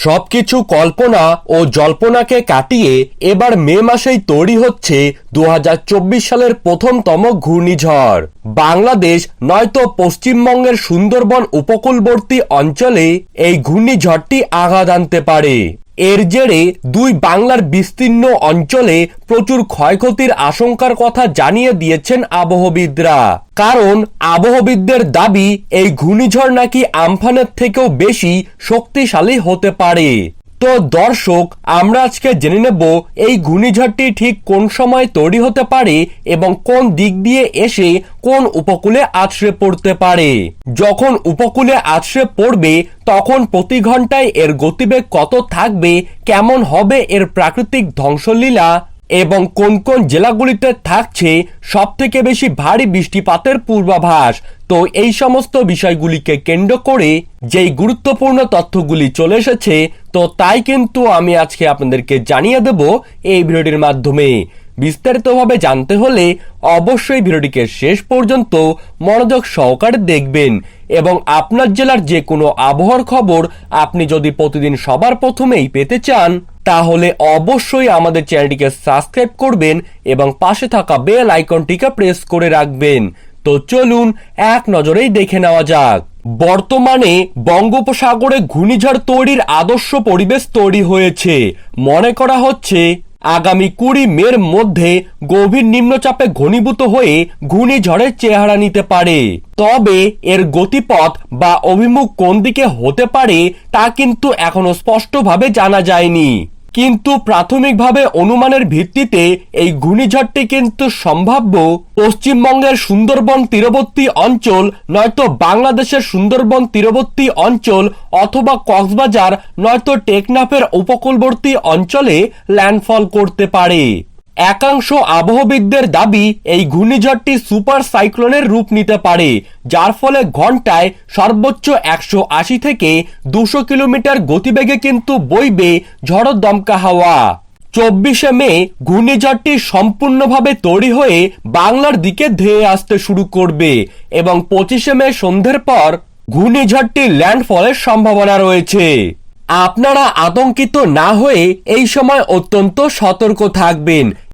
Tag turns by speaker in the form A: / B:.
A: সবকিছু কল্পনা ও জল্পনাকে কাটিয়ে এবার মে মাসেই তৈরি হচ্ছে দু হাজার চব্বিশ সালের প্রথমতম ঘূর্ণিঝড়। বাংলাদেশ নয়তো পশ্চিমবঙ্গের সুন্দরবন উপকূলবর্তী অঞ্চলে এই ঘূর্ণিঝড়টি আঘাত আনতে পারে। এর জেরে দুই বাংলার বিস্তীর্ণ অঞ্চলে প্রচুর ক্ষয়ক্ষতির আশঙ্কার কথা জানিয়ে দিয়েছেন আবহবিদরা। কারণ আবহবিদদের দাবি, এই ঘূর্ণিঝড় নাকি আমফানের থেকেও বেশি শক্তিশালী হতে পারে। তো দর্শক, আমরা আজকে জেনে নেব এই ঘূর্ণিঝড়টি ঠিক কোন সময় তৈরি হতে পারে এবং কোন দিক দিয়ে এসে কোন উপকূলে আছড়ে পড়তে পারে। যখন উপকূলে আছড়ে পড়বে, তখন প্রতি ঘন্টায় এর গতিবেগ কত থাকবে, কেমন হবে এর প্রাকৃতিক ধ্বংসলীলা এবং কোন কোন জেলাগুলিতে থাকছে সব থেকে বেশি ভারী বৃষ্টিপাতের পূর্বাভাস? তো এই সমস্ত বিষয়গুলিকে কেন্দ্র করে যেই গুরুত্বপূর্ণ তথ্যগুলি চলে এসেছে, তো তাই কিন্তু আমি আজকে আপনাদেরকে জানিয়ে দেব এই ভিডিওটির মাধ্যমে। বিস্তারিতভাবে জানতে হলে অবশ্যই ভিডিওটিকে শেষ পর্যন্ত মনোযোগ সহকারে দেখবেন এবং আপনার জেলার যে কোনো আবহাওয়ার খবর আপনি যদি প্রতিদিন সবার প্রথমেই পেতে চান তাহলে অবশ্যই আমাদের চ্যানেলটিকে সাবস্ক্রাইব করবেন এবং পাশে থাকা বেল আইকনটিকে প্রেস করে রাখবেন। তো চলুন এক নজরেই দেখে নেওয়া যাক। বর্তমানে বঙ্গোপসাগরে ঘূর্ণিঝড় তৈরির আদর্শ পরিবেশ তৈরি হয়েছে। মনে করা হচ্ছে আগামী কুড়ি মের মধ্যে গভীর নিম্নচাপে ঘনীভূত হয়ে ঘূর্ণিঝড়ের চেহারা নিতে পারে। তবে এর গতিপথ বা অভিমুখ কোন দিকে হতে পারে তা কিন্তু এখনও স্পষ্টভাবে জানা যায়নি। কিন্তু প্রাথমিকভাবে অনুমানের ভিত্তিতে এই ঘূর্ণিঝড়টি কিন্তু সম্ভাব্য পশ্চিমবঙ্গের সুন্দরবন তীরবর্তী অঞ্চল, নয়তো বাংলাদেশের সুন্দরবন তীরবর্তী অঞ্চল অথবা কক্সবাজার, নয়তো টেকনাফের উপকূলবর্তী অঞ্চলে ল্যান্ডফল করতে পারে। একাংশ আবহবিদদের দাবি, এই ঘূর্ণিঝড়টি সুপার সাইক্লোনের রূপ নিতে পারে, যার ফলে ঘন্টায় সর্বোচ্চ একশো আশি থেকে দুশো কিলোমিটার গতিবেগে কিন্তু বইবে ঝড় দমকা হাওয়া। চব্বিশে মে ঘূর্ণিঝড়টি সম্পূর্ণভাবে তৈরি হয়ে বাংলার দিকে ধেয়ে আসতে শুরু করবে এবং পঁচিশে মে সন্ধ্যের পর ঘূর্ণিঝড়টি ল্যান্ডফলের সম্ভাবনা রয়েছে। আপনারা আতঙ্কিত না হয়ে এই সময় অত্যন্ত সতর্ক থাকবেন।